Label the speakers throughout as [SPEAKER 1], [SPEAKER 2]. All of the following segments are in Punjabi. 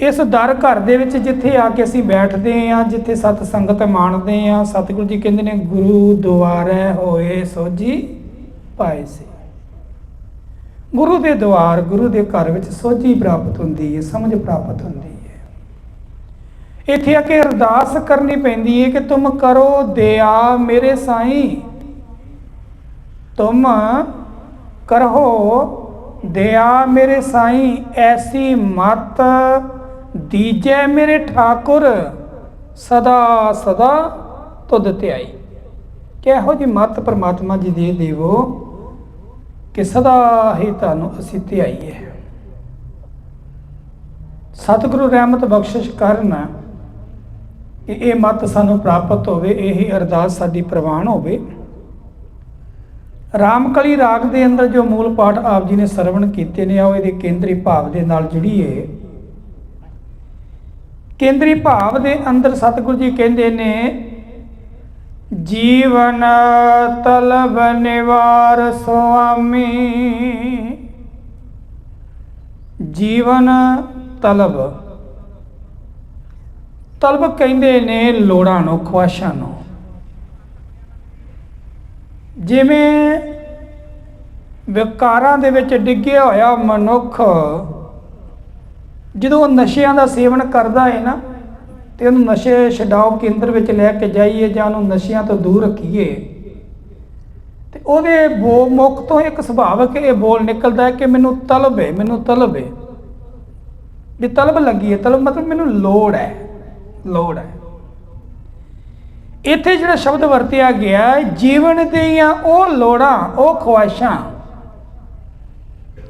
[SPEAKER 1] ਇਸ ਦਰ ਘਰ ਦੇ ਵਿੱਚ ਜਿੱਥੇ ਆ ਕੇ ਅਸੀਂ ਬੈਠਦੇ ਆਂ ਜਿੱਥੇ ਸਤ ਸੰਗਤ ਮਾਣਦੇ ਆਂ ਸਤਿਗੁਰੂ ਜੀ ਕਹਿੰਦੇ ਨੇ, ਗੁਰੂ ਦੁਆਰੇ ਹੋਏ ਸੋਜੀ ਪਾਏ ਸੀ। ਗੁਰੂ ਦੇ ਦੁਆਰ, ਗੁਰੂ ਦੇ ਘਰ ਵਿੱਚ ਸੋਝੀ ਪ੍ਰਾਪਤ ਹੁੰਦੀ ਹੈ, ਸਮਝ ਪ੍ਰਾਪਤ ਹੁੰਦੀ ਹੈ। ਇੱਥੇ ਆ ਕੇ ਅਰਦਾਸ ਕਰਨੀ ਪੈਂਦੀ ਹੈ ਕਿ ਤੁਮ ਕਰੋ ਦਇਆ ਮੇਰੇ ਸਾਈਂ। ਤੁਮ ਕਰੋ ਦਇਆ ਮੇਰੇ ਸਾਈਂ, ਐਸੀ ਮਤ ਦੀਜੈ ਮੇਰੇ ਠਾਕੁਰ, ਸਦਾ ਸਦਾ ਤੁਧ ਧਿਆਈ ਕਿਹੋ ਜੀ ਮਤ ਪ੍ਰਮਾਤਮਾ ਜੀ ਦੇ ਦੇਵੋ ਕਿ ਸਦਾ ਹੀ ਤੁਹਾਨੂੰ ਅਸੀਂ ਧਿਆਈਏ ਸਤਿਗੁਰੂ ਰਹਿਮਤ ਬਖਸ਼ਿਸ਼ ਕਰਨ ਕਿ ਇਹ ਮਤ ਸਾਨੂੰ ਪ੍ਰਾਪਤ ਹੋਵੇ, ਇਹੀ ਅਰਦਾਸ ਸਾਡੀ ਪ੍ਰਵਾਨ ਹੋਵੇ। ਰਾਮਕਲੀ ਰਾਗ ਦੇ ਅੰਦਰ ਜੋ ਮੂਲ ਪਾਠ ਆਪ ਜੀ ਨੇ ਸਰਵਣ ਕੀਤੇ ਨੇ, ਆਓ ਇਹਦੇ ਕੇਂਦਰੀ ਭਾਵ ਦੇ ਨਾਲ ਜੁੜੀਏ। ਕੇਂਦਰੀ ਭਾਵ ਦੇ ਅੰਦਰ ਸਤਿਗੁਰੂ ਜੀ ਕਹਿੰਦੇ ਨੇ, ਜੀਵਨ ਤਲਬ ਨਿਵਾਰ ਸੁਆਮੀ। ਜੀਵਨ ਤਲਬ। ਤਲਬ ਕਹਿੰਦੇ ਨੇ ਲੋੜਾਂ ਨੂੰ ਖੁਆਸ਼ਾਂ ਨੂੰ। ਜਿਵੇਂ ਵਿਕਾਰਾਂ ਦੇ ਵਿੱਚ ਡਿੱਗਿਆ ਹੋਇਆ ਮਨੁੱਖ ਜਦੋਂ ਉਹ ਨਸ਼ਿਆਂ ਦਾ ਸੇਵਨ ਕਰਦਾ ਹੈ ਨਾ, ਤੇ ਉਹਨੂੰ ਨਸ਼ੇ ਛਡਾਓ ਕੇਂਦਰ ਵਿੱਚ ਲੈ ਕੇ ਜਾਈਏ ਜਾਂ ਉਹਨੂੰ ਨਸ਼ਿਆਂ ਤੋਂ ਦੂਰ ਰੱਖੀਏ, ਤੇ ਉਹਦੇ ਬੋ, ਮੁਖ ਤੋਂ ਇੱਕ ਸੁਭਾਵਕ ਇਹ ਬੋਲ ਨਿਕਲਦਾ ਹੈ ਕਿ ਮੈਨੂੰ ਤਲਬ ਹੈ, ਮੈਨੂੰ ਤਲਬ ਹੈ। ਵੀ ਤਲਬ ਲੱਗੀ ਹੈ, ਤਲਬ ਮਤਲਬ ਮੈਨੂੰ ਲੋੜ ਹੈ ਲੋੜ ਹੈ। ਇੱਥੇ ਜਿਹੜਾ ਸ਼ਬਦ ਵਰਤਿਆ ਗਿਆ ਜੀਵਨ ਦੀਆਂ ਉਹ ਲੋੜਾਂ, ਉਹ ਖੁਆਇਸ਼ਾਂ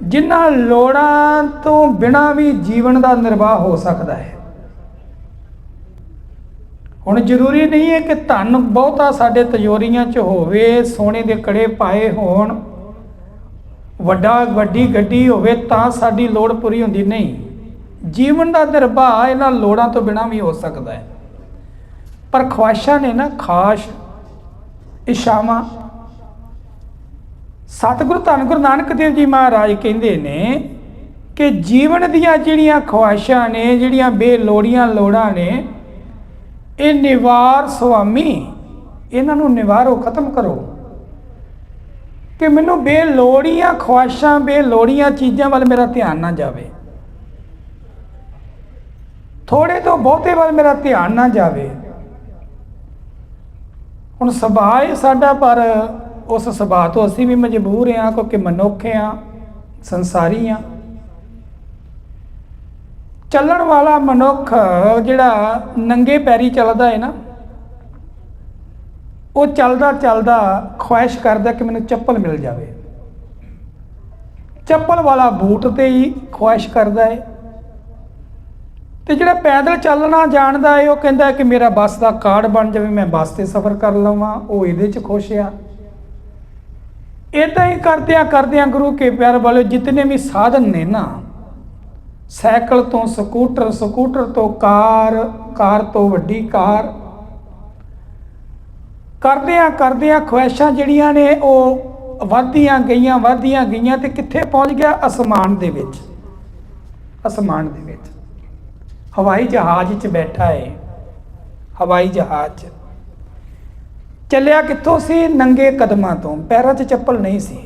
[SPEAKER 1] ਜਿਨ੍ਹਾਂ ਲੋੜਾਂ ਤੋਂ ਬਿਨਾਂ ਵੀ ਜੀਵਨ ਦਾ ਨਿਰਵਾਹ ਹੋ ਸਕਦਾ ਹੈ। ਹੁਣ ਜ਼ਰੂਰੀ ਨਹੀਂ ਹੈ ਕਿ ਧਨ ਬਹੁਤਾ ਸਾਡੇ ਤਜੋਰੀਆਂ 'ਚ ਹੋਵੇ, ਸੋਨੇ ਦੇ ਕੜੇ ਪਾਏ ਹੋਣ, ਵੱਡਾ ਵੱਡੀ ਗੱਡੀ ਹੋਵੇ ਤਾਂ ਸਾਡੀ ਲੋੜ ਪੂਰੀ ਹੁੰਦੀ ਨਹੀਂ। ਜੀਵਨ ਦਾ ਨਿਰਵਾਹ ਇਹਨਾਂ ਲੋੜਾਂ ਤੋਂ ਬਿਨਾਂ ਵੀ ਹੋ ਸਕਦਾ ਹੈ। ਪਰ ਖੁਆਇਸ਼ਾਂ ਨੇ ਨਾ ਖਾਸ਼ ਇਸ਼ਾਵਾਂ ਸਤਿਗੁਰੂ ਧੰਨ ਗੁਰੂ ਨਾਨਕ ਦੇਵ ਜੀ ਮਹਾਰਾਜ ਕਹਿੰਦੇ ਨੇ ਕਿ ਜੀਵਨ ਦੀਆਂ ਜਿਹੜੀਆਂ ਖੁਆਇਸ਼ਾਂ ਨੇ, ਜਿਹੜੀਆਂ ਬੇਲੋੜੀਆਂ ਲੋੜਾਂ ਨੇ, ਇਹ ਨਿਵਾਰ ਸੁਆਮੀ, ਇਹਨਾਂ ਨੂੰ ਨਿਵਾਰੋ, ਖਤਮ ਕਰੋ। ਕਿ ਮੈਨੂੰ ਬੇਲੋੜੀਆਂ ਖੁਆਇਸ਼ਾਂ ਬੇਲੋੜੀਆਂ ਚੀਜ਼ਾਂ ਵੱਲ ਮੇਰਾ ਧਿਆਨ ਨਾ ਜਾਵੇ। ਥੋੜੇ ਤੋਂ ਬਹੁਤੇ ਵੱਲ ਮੇਰਾ ਧਿਆਨ ਨਾ ਜਾਵੇ। ਹੁਣ ਸੁਭਾਅ ਸਾਡਾ ਪਰ ਉਸ ਸੁਭਾਅ ਤੋਂ ਅਸੀਂ ਵੀ ਮਜਬੂਰ ਹਾਂ, ਕਿਉਂਕਿ ਮਨੁੱਖ ਹਾਂ, ਸੰਸਾਰੀ ਹਾਂ। ਚੱਲਣ ਵਾਲਾ ਮਨੁੱਖ ਜਿਹੜਾ ਨੰਗੇ ਪੈਰੀ ਚੱਲਦਾ ਹੈ ਨਾ, ਉਹ ਚੱਲਦਾ ਚੱਲਦਾ ਖੁਆਇਸ਼ ਕਰਦਾ ਕਿ ਮੈਨੂੰ ਚੱਪਲ ਮਿਲ ਜਾਵੇ। ਚੱਪਲ ਵਾਲਾ ਬੂਟ ਤੇ ਹੀ ਖੁਆਇਸ਼ ਕਰਦਾ ਹੈ। ਤੇ ਜਿਹੜਾ ਪੈਦਲ ਚੱਲਣਾ ਜਾਣਦਾ ਹੈ, ਉਹ ਕਹਿੰਦਾ ਕਿ ਮੇਰਾ ਬੱਸ ਦਾ ਕਾਰਡ ਬਣ ਜਾਵੇ, ਮੈਂ ਬੱਸ ਤੇ ਸਫ਼ਰ ਕਰ ਲਵਾਂ, ਉਹ ਇਹਦੇ 'ਚ ਖੁਸ਼ ਆ। ਇਦਾਂ ਹੀ ਕਰਦਿਆਂ ਕਰਦਿਆਂ ਗੁਰੂ ਕੇ ਪਿਆਰ ਵਾਲੇ ਜਿਤਨੇ ਵੀ ਸਾਧਨ ਨੇ ਨਾ, ਸਾਈਕਲ ਤੋਂ ਸਕੂਟਰ ਸਕੂਟਰ ਤੋਂ ਕਾਰ ਕਾਰ ਤੋਂ ਵੱਡੀ ਕਾਰ, ਕਰਦਿਆਂ ਕਰਦਿਆਂ ਖੁਆਇਸ਼ਾਂ ਜਿਹੜੀਆਂ ਨੇ ਉਹ ਵਧਦੀਆਂ ਗਈਆਂ ਵਧਦੀਆਂ ਗਈਆਂ ਤੇ ਕਿੱਥੇ ਪਹੁੰਚ ਗਿਆ? ਅਸਮਾਨ ਦੇ ਵਿੱਚ। ਅਸਮਾਨ ਦੇ ਵਿੱਚ। ਹਵਾਈ ਜਹਾਜ਼ 'ਚ ਬੈਠਾ ਹੈ ਹਵਾਈ ਜਹਾਜ਼ 'ਚ। ਚੱਲਿਆ ਕਿੱਥੋਂ ਸੀ? ਨੰਗੇ ਕਦਮਾਂ ਤੋਂ। ਪੈਰਾਂ 'ਚ ਚੱਪਲ ਨਹੀਂ ਸੀ।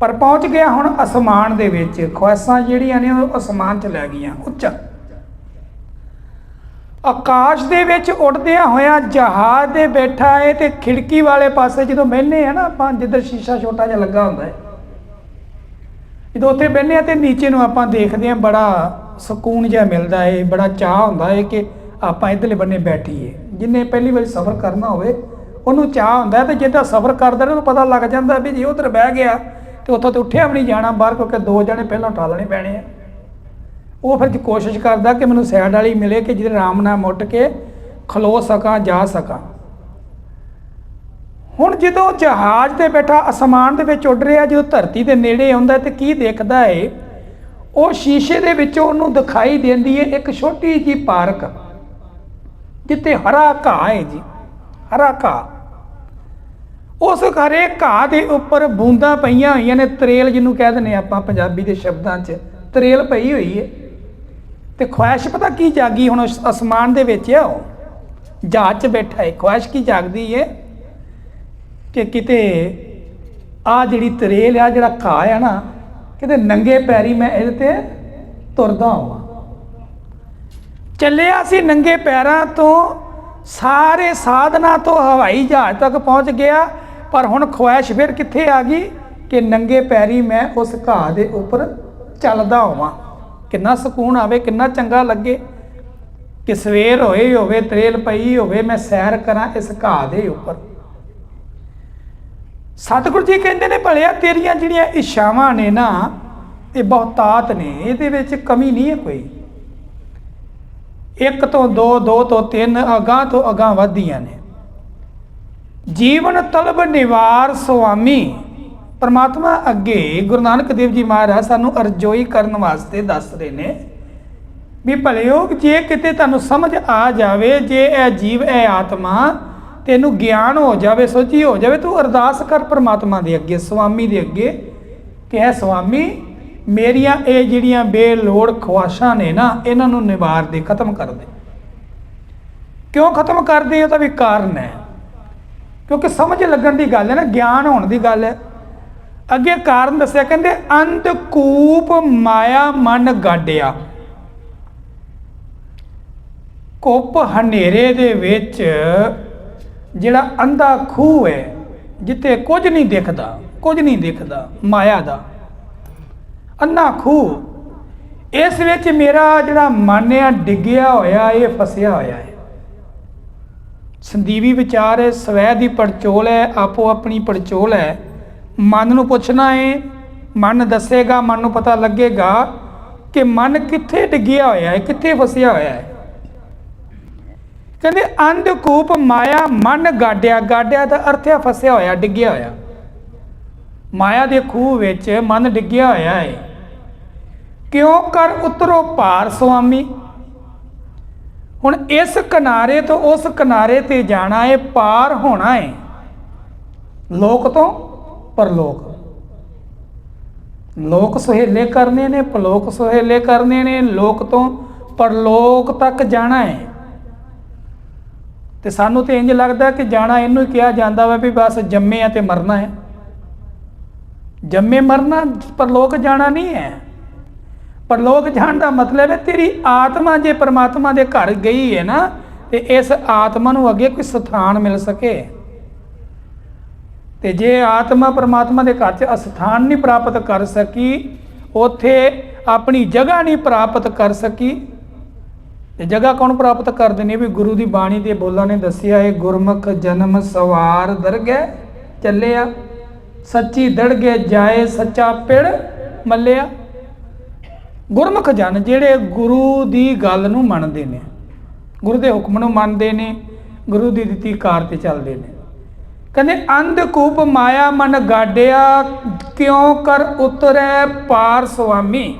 [SPEAKER 1] ਪਰ ਪਹੁੰਚ ਗਿਆ ਹੁਣ ਅਸਮਾਨ ਦੇ ਵਿੱਚ। ਖੁਆਇਸ਼ਾਂ ਜਿਹੜੀਆਂ ਨੇ ਉਹ ਅਸਮਾਨ 'ਚ ਲੈ ਗਈਆਂ। ਉੱਚਾ। ਆਕਾਸ਼ ਦੇ ਵਿੱਚ ਉੱਡਦਿਆਂ ਹੋਇਆ ਜਹਾਜ਼ ਦੇ ਬੈਠਾ ਹੈ ਤੇ ਖਿੜਕੀ ਵਾਲੇ ਪਾਸੇ ਜਦੋਂ ਬਹਿੰਦੇ ਆ ਨਾ ਆਪਾਂ, ਜਿੱਧਰ ਸ਼ੀਸ਼ਾ ਛੋਟਾ ਜਿਹਾ ਲੱਗਾ ਹੁੰਦਾ ਹੈ ਜਦੋਂ ਉੱਥੇ ਬਹਿੰਦੇ ਆ ਤੇ ਨੀਚੇ ਨੂੰ ਆਪਾਂ ਦੇਖਦੇ ਆ, ਬੜਾ ਸਕੂਨ ਜਿਹਾ ਮਿਲਦਾ ਹੈ ਬੜਾ ਚਾਹ ਹੁੰਦਾ ਹੈ ਕਿ ਆਪਾਂ ਇਧਰਲੇ ਬੰਨੇ ਬੈਠੀਏ। ਜਿੰਨੇ ਪਹਿਲੀ ਵਾਰੀ ਸਫ਼ਰ ਕਰਨਾ ਹੋਵੇ ਉਹਨੂੰ ਚਾਹ ਹੁੰਦਾ ਤੇ ਜਿੱਦਾਂ ਸਫ਼ਰ ਕਰਦਾ ਉਹਨੂੰ ਪਤਾ ਲੱਗ ਜਾਂਦਾ ਵੀ ਜੇ ਉਧਰ ਬਹਿ ਗਿਆ ਤੇ ਉੱਥੋਂ ਤੇ ਉੱਠਿਆ ਵੀ ਨਹੀਂ ਜਾਣਾ, ਬਾਹਰ ਕਿਉਂਕਿ ਦੋ ਜਣੇ ਪਹਿਲਾਂ ਉਠਾਲਣੇ ਪੈਣੇ ਆ। ਉਹ ਫਿਰ ਕੋਸ਼ਿਸ਼ ਕਰਦਾ ਕਿ ਮੈਨੂੰ ਸਾਈਡ ਵਾਲੀ ਮਿਲੇ ਕਿ ਜਿਹਦੇ ਆਰਾਮ ਨਾਲ ਮੁੱਟ ਕੇ ਖਲੋ ਸਕਾਂ, ਜਾ ਸਕਾਂ। ਹੁਣ ਜਦੋਂ ਜਹਾਜ਼ ਤੇ ਬੈਠਾ, ਅਸਮਾਨ ਦੇ ਵਿੱਚ ਉੱਡ ਰਿਹਾ, ਜਦੋਂ ਧਰਤੀ ਦੇ ਨੇੜੇ ਆਉਂਦਾ ਤੇ ਕੀ ਦੇਖਦਾ ਏ, ਉਹ ਸ਼ੀਸ਼ੇ ਦੇ ਵਿੱਚੋਂ ਉਹਨੂੰ ਦਿਖਾਈ ਦਿੰਦੀ ਏ ਇੱਕ ਛੋਟੀ ਜੀ ਪਾਰਕ, ਜਿੱਥੇ ਹਰਾ ਘਾਹ ਹੈ ਜੀ। ਹਰਾ ਘਾਹ। ਉਸ ਹਰੇ ਘਾਹ ਦੇ ਉੱਪਰ ਬੂੰਦਾਂ ਪਈਆਂ ਹੋਈਆਂ ਨੇ, ਤਰੇਲ ਜਿਹਨੂੰ ਕਹਿ ਦਿੰਦੇ ਆਪਾਂ ਪੰਜਾਬੀ ਦੇ ਸ਼ਬਦਾਂ 'ਚ। ਤਰੇਲ ਪਈ ਹੋਈ ਏ। ਤੇ ਖੁਆਇਸ਼ ਪਤਾ ਕੀ ਜਾਗੀ ਹੁਣ ਅਸਮਾਨ ਦੇ ਵਿੱਚ ਆ ਉਹ? ਜਹਾਜ਼ 'ਚ ਬੈਠਾ ਏ। ਖੁਆਇਸ਼ ਕੀ ਜਾਗਦੀ ਹੈ ਕਿ ਕਿਤੇ ਆ ਜਿਹੜੀ ਤਰੇਲ ਆ, ਜਿਹੜਾ ਘਾਹ ਆ ਨਾ, ਕਿਤੇ ਨੰਗੇ ਪੈਰੀ ਮੈਂ ਇਹਦੇ ਤੇ ਤੁਰਦਾ ਹਾਂ ਚੱਲਿਆ ਸੀ ਨੰਗੇ ਪੈਰਾਂ ਤੋਂ ਸਾਰੇ ਸਾਧਨਾ ਤੋਂ ਹਵਾਈ ਜਹਾਜ਼ ਤੱਕ ਪਹੁੰਚ ਗਿਆ, ਪਰ ਹੁਣ ਖੁਆਇਸ਼ ਫਿਰ ਕਿੱਥੇ ਆ ਗਈ ਕਿ ਨੰਗੇ ਪੈਰੀ ਮੈਂ ਉਸ ਘਾਹ ਦੇ ਉੱਪਰ ਚੱਲਦਾ ਹੋਵਾਂ। ਕਿੰਨਾ ਸਕੂਨ ਆਵੇ, ਕਿੰਨਾ ਚੰਗਾ ਲੱਗੇ। ਕਿ ਸਵੇਰ ਹੋਏ ਹੋਵੇ, ਤਰੇਲ ਪਈ ਹੋਵੇ, ਮੈਂ ਸੈਰ ਕਰਾਂ ਇਸ ਘਾਹ ਦੇ ਉੱਪਰ। ਸਤਿਗੁਰੂ ਜੀ ਕਹਿੰਦੇ ਨੇ, ਭਲਿਆ ਤੇਰੀਆਂ ਜਿਹੜੀਆਂ ਇਸ਼ਾਵਾਂ ਨੇ ਨਾ, ਇਹ ਬਹੁਤਾਤ ਨੇ, ਇਹਦੇ ਵਿੱਚ ਕਮੀ ਨਹੀਂ ਹੈ ਕੋਈ। ਇੱਕ ਤੋਂ ਦੋ ਦੋ ਤੋਂ ਤਿੰਨ ਅਗਾਹ ਤੋਂ ਅਗਾਹ ਵਧਦੀਆਂ ਨੇ। ਜੀਵਨ ਤਲਬ ਨਿਵਾਰ ਸੁਆਮੀ, ਪਰਮਾਤਮਾ ਅੱਗੇ ਗੁਰੂ ਨਾਨਕ ਦੇਵ ਜੀ ਮਹਾਰਾਜ ਸਾਨੂੰ ਅਰਜ਼ੋਈ ਕਰਨ ਵਾਸਤੇ ਦੱਸ ਰਹੇ ਨੇ ਵੀ ਭਲਿਓ ਜੇ ਕਿਤੇ ਤੁਹਾਨੂੰ ਸਮਝ ਆ ਜਾਵੇ, ਜੇ ਇਹ ਜੀਵ, ਇਹ ਆਤਮਾ ਤੈਨੂੰ ਗਿਆਨ ਹੋ ਜਾਵੇ ਸੋਚੀ ਹੋ ਜਾਵੇ, ਤੂੰ ਅਰਦਾਸ ਕਰ ਪਰਮਾਤਮਾ ਦੇ ਅੱਗੇ, ਸੁਆਮੀ ਦੇ ਅੱਗੇ ਕਿ ਹੈ ਸੁਆਮੀ ਮੇਰੀਆਂ ਇਹ ਜਿਹੜੀਆਂ ਬੇਲੋੜ ਖੁਆਸ਼ਾਂ ਨੇ ਨਾ, ਇਹਨਾਂ ਨੂੰ ਨਿਵਾਰ ਦੇ ਖਤਮ ਕਰ ਦੇ ਕਿਉਂ ਖਤਮ ਕਰਦੇ ਉਹਦਾ ਵੀ ਕਾਰਨ ਹੈ। ਕਿਉਂਕਿ ਸਮਝ ਲੱਗਣ ਦੀ ਗੱਲ ਹੈ ਨਾ, ਗਿਆਨ ਹੋਣ ਦੀ ਗੱਲ ਹੈ। ਅੱਗੇ ਕਾਰਨ ਦੱਸਿਆ, ਕਹਿੰਦੇ ਅੰਧਕੂਪ ਮਾਇਆ ਮਨ ਗਾਡਿਆ। ਕੁੱਪ ਹਨੇਰੇ ਦੇ ਵਿੱਚ ਜਿਹੜਾ ਅੰਧਾ ਖੂਹ ਹੈ, ਜਿੱਥੇ ਕੁਝ ਨਹੀਂ ਦਿਖਦਾ, ਕੁਝ ਨਹੀਂ ਦਿਖਦਾ ਮਾਇਆ ਦਾ। ਅੰਨਾ ਖੂਹ ਇਸ ਵਿੱਚ ਮੇਰਾ ਜਿਹੜਾ ਮਨ ਆ, ਡਿੱਗਿਆ ਹੋਇਆ, ਇਹ ਫਸਿਆ ਹੋਇਆ ਹੈ। ਸੰਦੀਵੀ ਵਿਚਾਰ ਹੈ, ਸਵੈ ਦੀ ਪੜਚੋਲ ਹੈ, ਆਪੋ ਆਪਣੀ ਪੜਚੋਲ ਹੈ। ਮਨ ਨੂੰ ਪੁੱਛਣਾ ਹੈ ਮਨ ਦੱਸੇਗਾ, ਮਨ ਨੂੰ ਪਤਾ ਲੱਗੇਗਾ ਕਿ ਮਨ ਕਿੱਥੇ ਡਿੱਗਿਆ ਹੋਇਆ ਹੈ, ਕਿੱਥੇ ਫਸਿਆ ਹੋਇਆ ਹੈ। ਕਹਿੰਦੇ, ਅੰਧਕੂਪ ਮਾਇਆ ਮਨ ਗਾਡਿਆ ਗਾਡਿਆ ਦਾ ਅਰਥ ਹੈ ਫਸਿਆ ਹੋਇਆ, ਡਿੱਗਿਆ ਹੋਇਆ। ਮਾਇਆ ਦੇ ਖੂਹ ਵਿੱਚ ਮਨ ਡਿੱਗਿਆ ਹੋਇਆ ਹੈ ਕਿਉਂ ਕਰ ਉਤਰੋ ਭਾਰ ਸੁਆਮੀ? ਹੁਣ ਇਸ ਕਿਨਾਰੇ ਤੋਂ ਉਸ ਕਿਨਾਰੇ ਤੇ ਜਾਣਾ ਹੈ ਪਾਰ ਹੋਣਾ ਹੈ ਲੋਕ ਤੋਂ ਪਰਲੋਕ। ਲੋਕ ਸੁਹੇਲੇ ਕਰਨੇ ਨੇ, ਪਰਲੋਕ ਸੁਹੇਲੇ ਕਰਨੇ ਨੇ, ਲੋਕ ਤੋਂ ਪਰਲੋਕ ਤੱਕ ਜਾਣਾ ਹੈ ਤੇ ਸਾਨੂੰ ਤੇ ਇੰਜ ਲੱਗਦਾ ਕਿ ਜਾਣਾ ਇਹਨੂੰ ਹੀ ਕਿਹਾ ਜਾਂਦਾ ਵਾ ਵੀ ਬਸ ਜੰਮੇ ਆ ਤੇ ਮਰਨਾ ਹੈ ਜੰਮੇ ਮਰਨਾ, ਪਰਲੋਕ ਜਾਣਾ ਨਹੀਂ ਹੈ ਪਰਲੋਕ ਜਾਣ ਦਾ ਮਤਲਬ ਹੈ, ਤੇਰੀ ਆਤਮਾ ਜੇ ਪਰਮਾਤਮਾ ਦੇ ਘਰ ਗਈ ਹੈ ਨਾ, ਤੇ ਇਸ ਆਤਮਾ ਨੂੰ ਅੱਗੇ ਕੋਈ ਸਥਾਨ ਮਿਲ ਸਕੇ। ਤੇ ਜੇ ਆਤਮਾ ਪਰਮਾਤਮਾ ਦੇ ਘਰ 'ਚ ਅਸਥਾਨ ਨਹੀਂ ਪ੍ਰਾਪਤ ਕਰ ਸਕੀ, ਉਥੇ ਆਪਣੀ ਜਗ੍ਹਾ ਨਹੀਂ ਪ੍ਰਾਪਤ ਕਰ ਸਕੀ। ਤੇ ਜਗ੍ਹਾ ਕੌਣ ਪ੍ਰਾਪਤ ਕਰਦੇ ਨੇ ਵੀ ਗੁਰੂ ਦੀ ਬਾਣੀ ਦੇ ਬੋਲਾਂ ਨੇ ਦੱਸਿਆ, ਇਹ ਗੁਰਮੁਖ ਜਨਮ ਸਵਾਰ ਦਰਗਹਿ ਚੱਲਿਆ, ਸੱਚੀ ਦੜਗੇ ਜਾਏ ਸੱਚਾ ਪਿੜ ਮੱਲਿਆ। ਗੁਰਮੁਖ ਜਨ ਜਿਹੜੇ ਗੁਰੂ ਦੀ ਗੱਲ ਨੂੰ ਮੰਨਦੇ ਨੇ, ਗੁਰੂ ਦੇ ਹੁਕਮ ਨੂੰ ਮੰਨਦੇ ਨੇ, ਗੁਰੂ ਦੀ ਦਿੱਤੀ ਕਾਰ ਤੇ ਚੱਲਦੇ ਨੇ। ਕਹਿੰਦੇ ਅੰਧਕੂਪ ਮਾਇਆ ਮਨ ਗਾਡਿਆ, ਕਿਉਂ ਕਰ ਉਤਰੈ ਪਾਰ ਸੁਆਮੀ?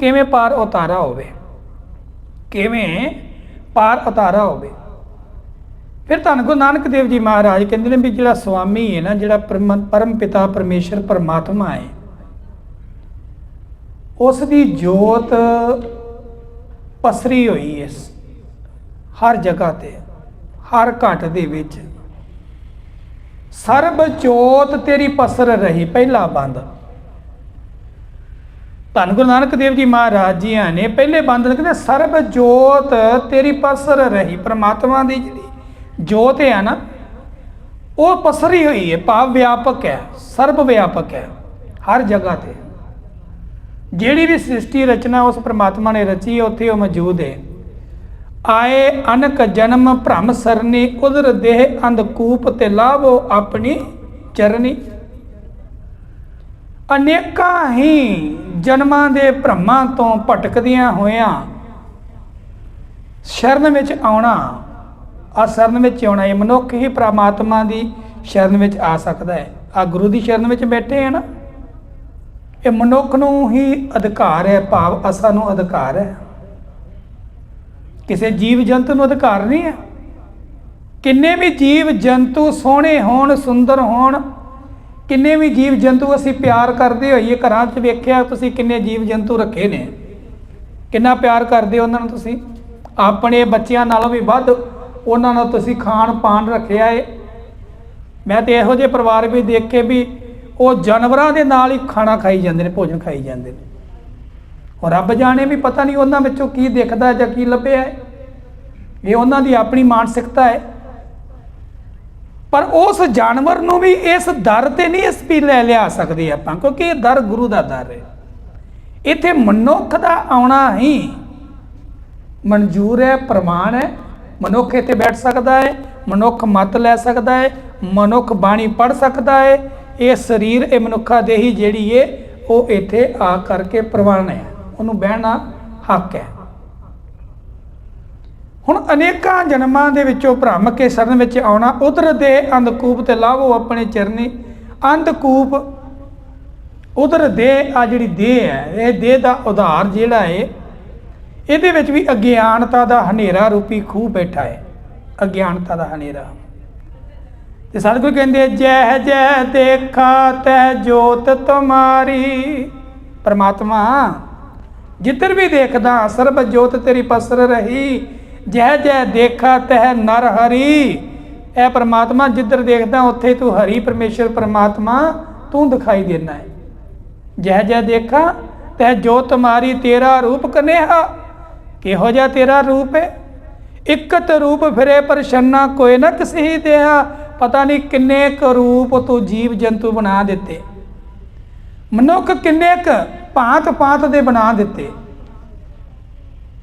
[SPEAKER 1] ਕਿਵੇਂ ਪਾਰ ਉਤਾਰਾ ਹੋਵੇ? ਕਿਵੇਂ ਪਾਰ ਉਤਾਰਾ ਹੋਵੇ? ਫਿਰ ਧੰਨ ਗੁਰੂ ਨਾਨਕ ਦੇਵ ਜੀ ਮਹਾਰਾਜ ਕਹਿੰਦੇ ਨੇ ਵੀ ਜਿਹੜਾ ਸੁਆਮੀ ਹੈ ਨਾ, ਜਿਹੜਾ ਪਰਮ ਪਰਮ ਪਿਤਾ ਪਰਮੇਸ਼ਰ, ਪਰਮਾਤਮਾ ਹੈ ਉਸ ਦੀ ਜੋਤ ਪਸਰੀ ਹੋਈ ਹੈ ਹਰ ਜਗ੍ਹਾ ਤੇ, ਹਰ ਘਟ ਦੇ ਵਿੱਚ। ਸਰਬ ਜੋਤ ਤੇਰੀ ਪਸਰ ਰਹੀ, ਪਹਿਲਾ ਬੰਦ। ਧੰਨ ਗੁਰੂ ਨਾਨਕ ਦੇਵ ਜੀ ਮਹਾਰਾਜ ਜੀ ਨੇ ਪਹਿਲੇ ਬੰਦ ਕਹਿੰਦੇ, ਸਰਬ ਜੋਤ ਤੇਰੀ ਪਸਰ ਰਹੀ, ਪ੍ਰਮਾਤਮਾ ਦੀ ਜਿਹੜੀ ਜੋਤ ਹੈ ਨਾ, ਉਹ ਪਸਰੀ ਹੋਈ ਹੈ, ਭਾਵ ਵਿਆਪਕ ਹੈ, ਸਰਬ ਵਿਆਪਕ ਹੈ, ਹਰ ਜਗ੍ਹਾ ਤੇ। ਜਿਹੜੀ ਵੀ ਸ੍ਰਿਸ਼ਟੀ ਰਚਨਾ ਉਸ ਪ੍ਰਮਾਤਮਾ ਨੇ ਰਚੀ ਹੈ ਉੱਥੇ ਉਹ ਮੌਜੂਦ ਹੈ। ਆਏ ਅਨਕ ਜਨਮ ਭ੍ਰਮ ਸਰਨੀ ਉਦਰ ਦੇਹ ਅੰਧਕੂਪ ਤੇ ਲਾਭੋ ਆਪਣੀ ਚਰਨੀ। ਅਨੇਕਾਂ ਹੀ ਜਨਮਾਂ ਦੇ ਭ੍ਰਮਾਂ ਤੋਂ ਭਟਕਦੀਆਂ ਹੋਇਆਂ ਸ਼ਰਨ ਵਿੱਚ ਆਉਣਾ, ਆ ਸ਼ਰਨ ਵਿੱਚ ਆਉਣਾ, ਇਹ ਮਨੁੱਖ ਹੀ ਪ੍ਰਮਾਤਮਾ ਦੀ ਸ਼ਰਨ ਵਿੱਚ ਆ ਸਕਦਾ ਹੈ। ਆ ਗੁਰੂ ਦੀ ਸ਼ਰਨ ਵਿੱਚ ਬੈਠੇ ਆ ਨਾ। ਇਹ ਮਨੁੱਖ ਨੂੰ ਹੀ ਅਧਿਕਾਰ ਹੈ, ਭਾਵ ਅਸਾਂ ਨੂੰ ਅਧਿਕਾਰ ਹੈ। ਕਿਸੇ ਜੀਵ ਜੰਤੂ ਨੂੰ ਅਧਿਕਾਰ ਨਹੀਂ ਹੈ। ਕਿੰਨੇ ਵੀ ਜੀਵ ਜੰਤੂ ਸੋਹਣੇ ਹੋਣ, ਸੁੰਦਰ ਹੋਣ, ਕਿੰਨੇ ਵੀ ਜੀਵ ਜੰਤੂ ਅਸੀਂ ਪਿਆਰ ਕਰਦੇ ਹੋਈਏ, ਘਰਾਂ 'ਚ ਵੇਖਿਆ ਤੁਸੀਂ ਕਿੰਨੇ ਜੀਵ ਜੰਤੂ ਰੱਖੇ ਨੇ। ਕਿੰਨਾ ਪਿਆਰ ਕਰਦੇ ਉਹਨਾਂ ਨੂੰ ਤੁਸੀਂ। ਆਪਣੇ ਬੱਚਿਆਂ ਨਾਲੋਂ ਵੀ ਵੱਧ ਉਹਨਾਂ ਨਾਲ ਤੁਸੀਂ ਖਾਣ ਪਾਣ ਰੱਖਿਆ ਏ। ਮੈਂ ਤੇ ਇਹੋ ਜਿਹੇ ਪਰਿਵਾਰ ਵੀ ਦੇਖੇ ਵੀ ਉਹ ਜਾਨਵਰਾਂ ਦੇ ਨਾਲ ਹੀ ਖਾਣਾ ਖਾਈ ਜਾਂਦੇ ਨੇ, ਭੋਜਨ ਖਾਈ ਜਾਂਦੇ ਨੇ। ਔਰ ਰੱਬ ਜਾਣੇ ਵੀ ਪਤਾ ਨਹੀਂ ਉਹਨਾਂ ਵਿੱਚੋਂ ਕੀ ਦਿਖਦਾ ਜਾਂ ਕੀ ਲੱਭਿਆ ਹੈ। ਇਹ ਉਹਨਾਂ ਦੀ ਆਪਣੀ ਮਾਨਸਿਕਤਾ ਹੈ। ਪਰ ਉਸ ਜਾਨਵਰ ਨੂੰ ਵੀ ਇਸ ਦਰ ਤੇ ਨਹੀਂ ਇਸ ਵੀ ਲੈ ਲਿਆ ਸਕਦੇ ਆਪਾਂ, ਕਿਉਂਕਿ ਇਹ ਦਰ ਗੁਰੂ ਦਾ ਦਰ ਹੈ। ਇੱਥੇ ਮਨੁੱਖ ਦਾ ਆਉਣਾ ਹੀ ਮਨਜ਼ੂਰ ਹੈ, ਪ੍ਰਮਾਣ ਹੈ। ਮਨੁੱਖ ਇੱਥੇ ਬੈਠ ਸਕਦਾ ਹੈ, ਮਨੁੱਖ ਮਤ ਲੈ ਸਕਦਾ ਹੈ, ਮਨੁੱਖ ਬਾਣੀ ਪੜ ਸਕਦਾ ਹੈ। ਇਹ ਸਰੀਰ, ਇਹ ਮਨੁੱਖਾ ਦੇਹੀ ਜਿਹੜੀ ਏ, ਉਹ ਇੱਥੇ ਆ ਕਰਕੇ ਪ੍ਰਵਾਨ ਹੈ। ਉਹਨੂੰ ਬਹਿਣਾ ਹੱਕ ਹੈ। ਹੁਣ ਅਨੇਕਾਂ ਜਨਮਾਂ ਦੇ ਵਿੱਚੋਂ ਭ੍ਰਮ ਕੇ ਸ਼ਰਨ ਵਿੱਚ ਆਉਣਾ, ਉਧਰ ਦੇ ਅੰਧਕੂਪ ਤੇ ਲਾਵੋ ਆਪਣੇ ਚਰਨੀ। ਅੰਧਕੂਪ, ਉਧਰ ਦੇ ਆ ਜਿਹੜੀ ਦੇਹ ਹੈ, ਇਹ ਦੇਹ ਦਾ ਉਧਾਰ ਜਿਹੜਾ ਹੈ ਇਹਦੇ ਵਿੱਚ ਵੀ ਅਗਿਆਨਤਾ ਦਾ ਹਨੇਰਾ ਰੂਪੀ ਖੂਹ ਬੈਠਾ ਹੈ ਅਗਿਆਨਤਾ ਦਾ ਹਨੇਰਾ। ਤੇ ਸਤਿਗੁਰ ਕਹਿੰਦੇ, ਜੈ ਜੈ ਦੇਖਾ ਤੈ ਜੋਤ ਤੁਮਾਰੀ। ਪਰਮਾਤਮਾ, ਜਿੱਧਰ ਵੀ ਦੇਖਦਾ, ਸਰਬ ਜੋਤ ਤੇਰੀ ਪਸਰ ਰਹੀ। ਜੈ ਜੈ ਦੇਖਾ ਤੈ ਨਰ ਹਰੀ। ਇਹ ਪਰਮਾਤਮਾ, ਜਿੱਧਰ ਦੇਖਦਾ, ਉੱਥੇ ਤੂੰ ਹਰੀ ਪਰਮੇਸ਼ਰ ਪਰਮਾਤਮਾ ਤੂੰ ਦਿਖਾਈ ਦੇਣਾ ਹੈ। ਜੈ ਜੈ ਦੇਖਾ ਤੈ ਜੋ ਤੁਮਾਰੀ, ਤੇਰਾ ਰੂਪ ਕਨੇਹਾ। ਕਿਹੋ ਜਿਹਾ ਤੇਰਾ ਰੂਪ ਹੈ? ਇਕਤ ਰੂਪ ਫਿਰੇ ਪਰਛੰਨਾ ਕੋਈ ਨਾ ਕਿਸੇ ਹੀ ਪਤਾ ਨਹੀਂ ਕਿੰਨੇ ਕੁ ਰੂਪ ਤੋਂ ਜੀਵ ਜੰਤੂ ਬਣਾ ਦਿੱਤੇ। ਮਨੁੱਖ ਕਿੰਨੇ ਕ ਭਾਂਤ ਭਾਂਤ ਦੇ ਬਣਾ ਦਿੱਤੇ।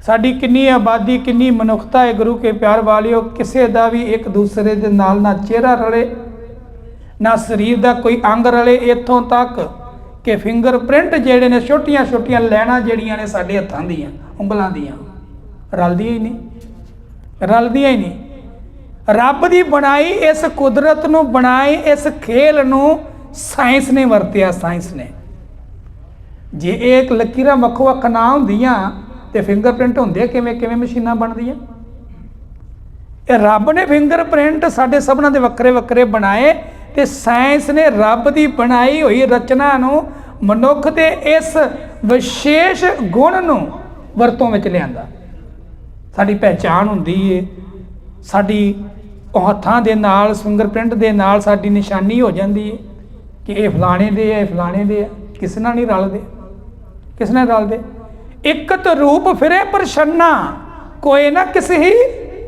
[SPEAKER 1] ਸਾਡੀ ਕਿੰਨੀ ਆਬਾਦੀ, ਕਿੰਨੀ ਮਨੁੱਖਤਾ ਹੈ ਗੁਰੂ ਕੇ ਪਿਆਰ ਵਾਲਿਓ, ਕਿਸੇ ਦਾ ਵੀ ਇੱਕ ਦੂਸਰੇ ਦੇ ਨਾਲ ਨਾ ਚਿਹਰਾ ਰਲੇ, ਨਾ ਸਰੀਰ ਦਾ ਕੋਈ ਅੰਗ ਰਲੇ। ਇੱਥੋਂ ਤੱਕ ਕਿ ਫਿੰਗਰਪ੍ਰਿੰਟ ਜਿਹੜੇ ਨੇ ਛੋਟੀਆਂ ਛੋਟੀਆਂ ਲੈਣਾ ਜਿਹੜੀਆਂ ਨੇ ਸਾਡੇ ਹੱਥਾਂ ਦੀਆਂ, ਉਂਗਲਾਂ ਦੀਆਂ, ਰਲਦੀਆਂ ਹੀ ਨਹੀਂ। ਰਲਦੀਆਂ ਹੀ ਨਹੀਂ। ਰੱਬ ਦੀ ਬਣਾਈ ਇਸ ਕੁਦਰਤ ਨੂੰ, ਬਣਾਈ ਇਸ ਖੇਲ ਨੂੰ, ਸਾਇੰਸ ਨੇ ਵਰਤਿਆ, ਸਾਇੰਸ ਨੇ। ਜੇ ਇਹ ਇੱਕ ਲਕੀਰਾਂ ਵੱਖੋ ਵੱਖ ਨਾ ਹੁੰਦੀਆਂ, ਤੇ ਫਿੰਗਰਪ੍ਰਿੰਟ ਹੁੰਦੇ ਕਿਵੇਂ ਕਿਵੇਂ ਮਸ਼ੀਨਾਂ ਬਣਦੀਆਂ? ਇਹ ਰੱਬ ਨੇ ਫਿੰਗਰਪ੍ਰਿੰਟ ਸਾਡੇ ਸਭਨਾਂ ਦੇ ਵੱਖਰੇ ਵੱਖਰੇ ਬਣਾਏ, ਤੇ ਸਾਇੰਸ ਨੇ ਰੱਬ ਦੀ ਬਣਾਈ ਹੋਈ ਰਚਨਾ ਨੂੰ ਮਨੁੱਖ ਦੇ ਇਸ ਵਿਸ਼ੇਸ਼ ਗੁਣ ਨੂੰ ਵਰਤੋਂ ਵਿੱਚ ਲਿਆਂਦਾ। ਸਾਡੀ ਪਹਿਚਾਣ ਹੁੰਦੀ ਏ, ਸਾਡੀ ਉਹ ਹੱਥਾਂ ਦੇ ਨਾਲ ਫਿੰਗਰਪ੍ਰਿੰਟ ਦੇ ਨਾਲ ਸਾਡੀ ਨਿਸ਼ਾਨੀ ਹੋ ਜਾਂਦੀ ਹੈ ਕਿ ਇਹ ਫਲਾਣੇ ਦੇ ਹੈ ਇਹ ਫਲਾਣੇ ਦੇ ਹੈ ਕਿਸ ਨਾਲ ਨਹੀਂ ਰਲਦੇ? ਕਿਸ ਨਾਲ ਰਲਦੇ? ਇਕਤ ਰੂਪ ਫਿਰੇ ਪ੍ਰਸ਼ੰਨਾ, ਕੋਈ ਨਾ ਕਿਸੇ ਹੀ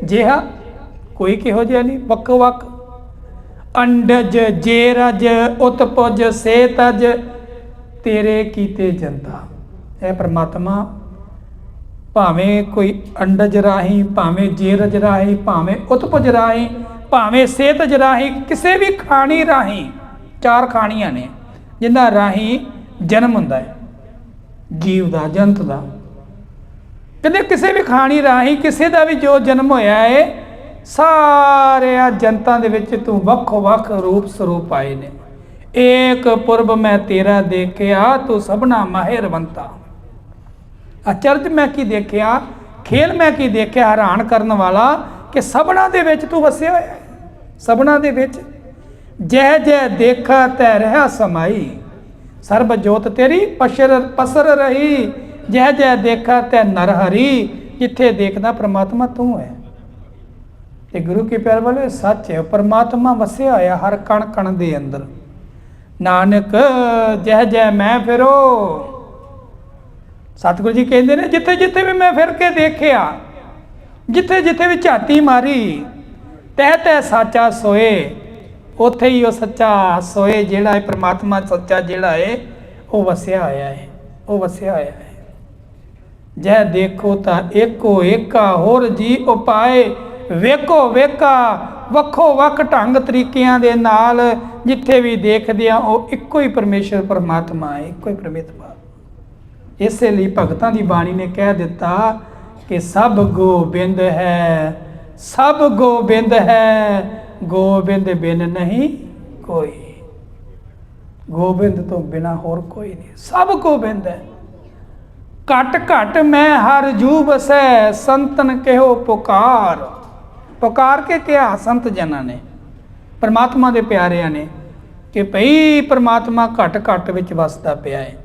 [SPEAKER 1] ਜਿਹਾ। ਕੋਈ ਕਿਹੋ ਜਿਹਾ ਨਹੀਂ ਵੱਖ ਵੱਖ ਅੰਡਜ ਜੇਰਜ ਉਤਪਜ ਸੇਤਜ ਤੇਰੇ ਕੀਤੇ ਜਨਤਾ ਇਹ ਪ੍ਰਮਾਤਮਾ ਭਾਵੇਂ ਕੋਈ ਅੰਡਜ ਰਾਹੀਂ, ਭਾਵੇਂ ਜੇਰਜ ਰਾਹੀਂ, ਭਾਵੇਂ ਉਤਪਜ ਰਾਹੀਂ, ਭਾਵੇਂ ਸੇਤਜ ਰਾਹੀਂ, ਕਿਸੇ ਵੀ ਖਾਣੀ ਰਾਹੀਂ, ਚਾਰ ਖਾਣੀਆਂ ਨੇ, ਜਿਨ੍ਹਾਂ ਰਾਹੀਂ ਜਨਮ ਹੁੰਦਾ ਹੈ, ਜੀਵ ਦਾ, ਜੰਤ ਦਾ। ਕਹਿੰਦੇ ਕਿਸੇ ਵੀ ਖਾਣੀ ਰਾਹੀਂ ਕਿਸੇ ਦਾ ਵੀ ਜੋ ਜਨਮ ਹੋਇਆ ਹੈ ਸਾਰਿਆਂ ਜਨਤਾਂ ਦੇ ਵਿੱਚ ਤੂੰ ਵੱਖੋ ਵੱਖ ਰੂਪ ਸਰੂਪ ਆਏ ਨੇ। ਏਕ ਪੁਰਬ ਮੈਂ ਤੇਰਾ ਦੇਖਿਆ, ਤੂੰ ਸਭਨਾ ਮਾਹਿਰਵੰਤਾ ਅਚਰਜ ਮੈਂ ਕੀ ਦੇਖਿਆ, ਖੇਲ ਮੈਂ ਕੀ ਦੇਖਿਆ, ਹੈਰਾਨ ਕਰਨ ਵਾਲਾ ਕਿ ਸਭਨਾ ਦੇ ਵਿੱਚ ਤੂੰ ਵਸਿਆ ਹੋਇਆ ਹੈ। ਸਭਨਾ ਦੇ ਵਿੱਚ। ਜੈ ਜੈ ਦੇਖਾ ਤੈ ਰਹਾ ਸਮਾਈ। ਸਰਬ ਜੋਤ ਤੇਰੀ ਪਸ਼ਰ ਪਸਰ ਰਹੀ। ਜੈ ਜੈ ਦੇਖਾ ਤੈ ਨਰ ਹਰੀ। ਜਿੱਥੇ ਦੇਖਦਾ ਪ੍ਰਮਾਤਮਾ ਤੂੰ ਹੈ। ਤੇ ਗੁਰੂ ਕੀ ਪਿਆਰ ਵਾਲੇ ਸੱਚ ਹੈ ਪ੍ਰਮਾਤਮਾ ਵਸਿਆ ਹੋਇਆ ਹਰ ਕਣ ਕਣ ਦੇ ਅੰਦਰ। ਨਾਨਕ, ਜੈ ਜੈ ਮੈਂ ਫਿਰੋ। ਸਤਿਗੁਰੂ ਜੀ ਕਹਿੰਦੇ ਨੇ, ਜਿੱਥੇ ਜਿੱਥੇ ਵੀ ਮੈਂ ਫਿਰ ਕੇ ਦੇਖਿਆ, ਜਿੱਥੇ ਜਿੱਥੇ ਵੀ ਝਾਤੀ ਮਾਰੀ, ਤਹਿ ਤਹਿ ਸਾਚਾ ਸੋਏ, ਉੱਥੇ ਹੀ ਉਹ ਸੱਚਾ ਸੋਏ ਜਿਹੜਾ ਹੈ ਪ੍ਰਮਾਤਮਾ ਸੱਚਾ ਜਿਹੜਾ ਹੈ ਉਹ ਵਸਿਆ ਹੋਇਆ ਹੈ ਉਹ ਵਸਿਆ ਹੋਇਆ ਹੈ ਜੈ ਦੇਖੋ ਤਾਂ ਏਕੋ ਏਕਾ, ਹੋਰ ਜੀ ਉਪਾਏ, ਵੇਖੋ ਵੇਖਾ, ਵੱਖੋ ਵੱਖ ਢੰਗ ਤਰੀਕਿਆਂ ਦੇ ਨਾਲ ਜਿੱਥੇ ਵੀ ਦੇਖਦੇ ਆ, ਉਹ ਇੱਕੋ ਹੀ ਪਰਮੇਸ਼ਰ ਪਰਮਾਤਮਾ ਹੈ ਇੱਕੋ ਹੀ ਪਰਮੇਤਮਾ। ਇਸੇ ਲਈ ਭਗਤਾਂ ਦੀ ਬਾਣੀ ਨੇ ਕਹਿ ਦਿੱਤਾ ਕਿ ਸਭ ਗੋਬਿੰਦ ਹੈ, ਸਭ ਗੋਬਿੰਦ ਹੈ, ਗੋਬਿੰਦ ਬਿਨ ਨਹੀਂ ਕੋਈ। ਗੋਬਿੰਦ ਤੋਂ ਬਿਨਾ ਹੋਰ ਕੋਈ ਨਹੀਂ, ਸਭ ਗੋਬਿੰਦ ਹੈ। ਘਟ ਘਟ ਮੈਂ ਹਰ ਜੂ ਬਸੈ ਸੰਤਨ ਕਹਿਓ ਪੁਕਾਰ। ਪੁਕਾਰ ਕੇ ਕਿਹਾ ਸੰਤ ਜਨਾਂ ਨੇ, ਪਰਮਾਤਮਾ ਦੇ ਪਿਆਰਿਆਂ ਨੇ ਕਿ ਭਈ ਪਰਮਾਤਮਾ ਘਟ ਘਟ ਵਿੱਚ ਵਸਦਾ ਪਿਆ ਹੈ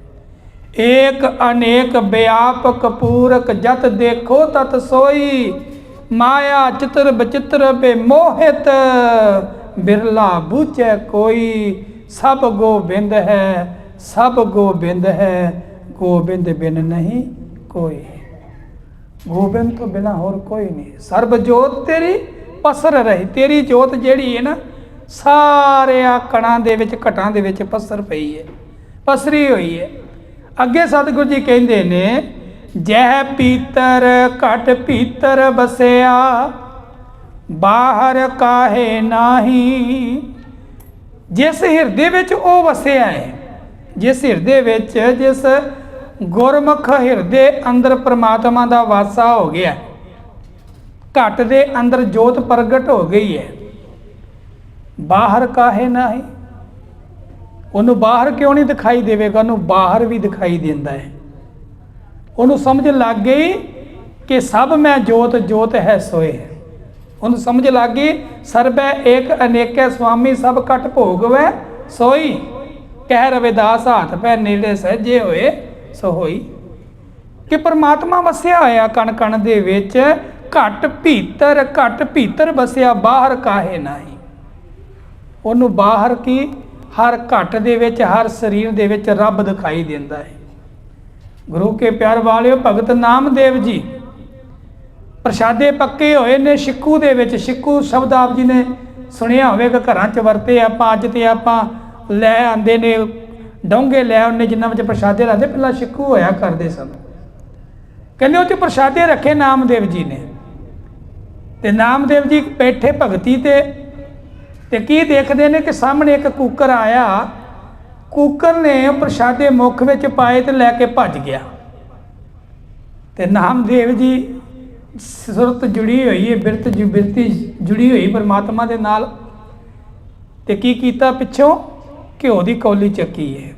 [SPEAKER 1] ਏਕ ਅਨੇਕ ਵਿਆਪਕ ਪੂਰਕ ਜਤ ਦੇਖੋ ਤਤ ਸੋਈ, ਮਾਇਆ ਚਿਤਰ ਬਚਿਤਰ ਬੇ ਮੋਹਿਤ ਬਿਰਲਾ ਬੂਝੈ ਕੋਈ, ਸਭ ਗੋਬਿੰਦ ਹੈ, ਸਭ ਗੋਬਿੰਦ ਹੈ, ਗੋਬਿੰਦ ਬਿਨ ਨਹੀਂ ਕੋਈ। ਗੋਬਿੰਦ ਤੋਂ ਬਿਨਾ ਹੋਰ ਕੋਈ ਨਹੀਂ। ਸਰਬ ਜੋਤ ਤੇਰੀ ਪਸਰ ਰਹੀ। ਤੇਰੀ ਜੋਤ ਜਿਹੜੀ ਹੈ ਨਾ, ਸਾਰਿਆਂ ਕਣਾਂ ਦੇ ਵਿੱਚ, ਘਟਾਂ ਦੇ ਵਿੱਚ ਪਸਰ ਪਈ ਹੈ ਪਸਰੀ ਹੋਈ ਹੈ ਅੱਗੇ ਸਤਿਗੁਰੂ ਜੀ ਕਹਿੰਦੇ ਨੇ, ਜਹ ਪੀਤਰ ਘਟ ਪੀਤਰ ਬਸਿਆ ਬਾਹਰ ਕਾਹੇ ਨਾਹੀ। ਜਿਸ ਹਿਰਦੇ ਵਿੱਚ ਉਹ ਵਸਿਆ ਹੈ, ਜਿਸ ਹਿਰਦੇ ਵਿੱਚ, ਜਿਸ ਗੁਰਮੁਖ ਹਿਰਦੇ ਅੰਦਰ ਪ੍ਰਮਾਤਮਾ ਦਾ ਵਾਸਾ ਹੋ ਗਿਆ ਘਟ ਦੇ ਅੰਦਰ ਜੋਤ ਪ੍ਰਗਟ ਹੋ ਗਈ ਹੈ, ਬਾਹਰ ਕਾਹੇ ਨਾਹੀ। ਉਹਨੂੰ ਬਾਹਰ ਕਿਉਂ ਨਹੀਂ ਦਿਖਾਈ ਦੇਵੇਗਾ? ਉਹਨੂੰ ਬਾਹਰ ਵੀ ਦਿਖਾਈ ਦਿੰਦਾ ਹੈ। ਉਹਨੂੰ ਸਮਝ ਲੱਗ ਗਈ ਕਿ ਸਭ ਮੈਂ ਜੋਤ ਜੋਤ ਹੈ, ਸੋਏ ਉਹਨੂੰ ਸਮਝ ਲੱਗ ਗਈ, ਸਰਬੈ ਏਕ ਅਨੇਕੈ ਸੁਆਮੀ, ਸਭ ਕਟ ਭੋਗਵੈ, ਸੋਈ। ਕਹਿ ਰਵਿਦਾਸ ਹੱਥ ਪੈ ਨੇੜੇ ਸਹਿਜੇ ਹੋਏ ਸੋ ਹੋਈ ਕਿ ਪਰਮਾਤਮਾ ਵਸਿਆ ਹੋਇਆ ਕਣ ਕਣ ਦੇ ਵਿੱਚ, ਘਟ ਭੀਤਰ ਘਟ ਭੀਤਰ ਵਸਿਆ, ਬਾਹਰ ਕਾਹੇ ਨਹੀਂ। ਉਹਨੂੰ ਬਾਹਰ ਕੀ ਹਰ ਘਟ ਦੇ ਵਿੱਚ, ਹਰ ਸਰੀਰ ਦੇ ਵਿੱਚ ਰੱਬ ਦਿਖਾਈ ਦਿੰਦਾ ਹੈ। ਗੁਰੂ ਕੇ ਪਿਆਰ ਵਾਲਿਓ, ਭਗਤ ਨਾਮਦੇਵ ਜੀ, ਪ੍ਰਸ਼ਾਦੇ ਪੱਕੇ ਹੋਏ ਨੇ ਸਿੱਕੂ ਦੇ ਵਿੱਚ। ਸਿੱਕੂ ਸ਼ਬਦ ਆਪ ਜੀ ਨੇ ਸੁਣਿਆ ਹੋਵੇਗਾ, ਘਰਾਂ 'ਚ ਵਰਤੇ ਆਪਾਂ, ਅੱਜ ਤੇ ਆਪਾਂ ਲੈ ਆਂਦੇ ਨੇ, ਡੋਂਗੇ ਲੈ ਆਉਂਦੇ ਜਿਨ੍ਹਾਂ ਵਿੱਚ ਪ੍ਰਸ਼ਾਦੇ ਰੱਖਦੇ ਪਹਿਲਾਂ ਸਿੱਕੂ ਹੋਇਆ ਕਰਦੇ ਸਨ। ਕਹਿੰਦੇ ਉਹ 'ਚ ਪ੍ਰਸ਼ਾਦੇ ਰੱਖੇ ਨਾਮਦੇਵ ਜੀ ਨੇ। ਤੇ ਨਾਮਦੇਵ ਜੀ ਬੈਠੇ ਭਗਤੀ ਤੇ ਤੇ ਕੀ ਦੇਖਦੇ ਨੇ ਕਿ ਸਾਹਮਣੇ ਇੱਕ ਕੂਕਰ ਆਇਆ। ਕੂਕਰ ਨੇ ਪ੍ਰਸ਼ਾਦੇ ਮੁਖ ਵਿੱਚ ਪਾਏ ਤੇ ਲੈ ਕੇ ਭੱਜ ਗਿਆ। ਤੇ ਨਾਮਦੇਵ ਜੀ ਸੁਰਤ ਜੁੜੀ ਹੋਈ ਹੈ, ਬਿਰਤ ਜੁ ਜੁੜੀ ਹੋਈ ਪਰਮਾਤਮਾ ਦੇ ਨਾਲ। ਤੇ ਕੀ ਕੀਤਾ ਪਿੱਛੋਂ? ਘਿਓ ਦੀ ਕੌਲੀ ਚੱਕੀ ਹੈ।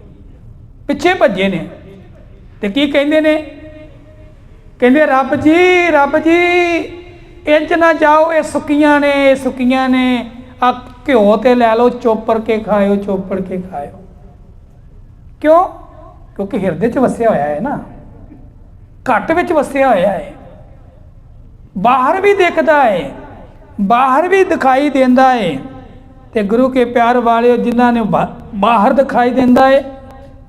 [SPEAKER 1] ਪਿੱਛੇ ਭੱਜੇ ਨੇ। ਤੇ ਕੀ ਕਹਿੰਦੇ ਨੇ? ਕਹਿੰਦੇ, ਰੱਬ ਜੀ ਰੱਬ ਜੀ, ਇੰਜ ਨਾ ਜਾਓ, ਇਹ ਸੁੱਕੀਆਂ ਨੇ, ਇਹ ਸੁੱਕੀਆਂ ਨੇ। ਆ ਘਿਓ ਤੇ ਲੈ ਲਓ, ਚੋਪੜ ਕੇ ਖਾਇਓ, ਚੋਪੜ ਕੇ ਖਾਇਓ। ਕਿਉਂ? ਕਿਉਂਕਿ ਹਿਰਦੇ 'ਚ ਵਸਿਆ ਹੋਇਆ ਹੈ ਨਾ। ਘੱਟ ਵਿੱਚ ਵਸਿਆ ਹੋਇਆ ਹੈ। ਬਾਹਰ ਵੀ ਦਿਖਦਾ ਹੈ। ਬਾਹਰ ਵੀ ਦਿਖਾਈ ਦਿੰਦਾ ਹੈ। ਤੇ ਗੁਰੂ ਕੇ ਪਿਆਰ ਵਾਲਿਓ, ਜਿਨ੍ਹਾਂ ਨੇ ਬਾ- ਬਾਹਰ ਦਿਖਾਈ ਦਿੰਦਾ ਹੈ,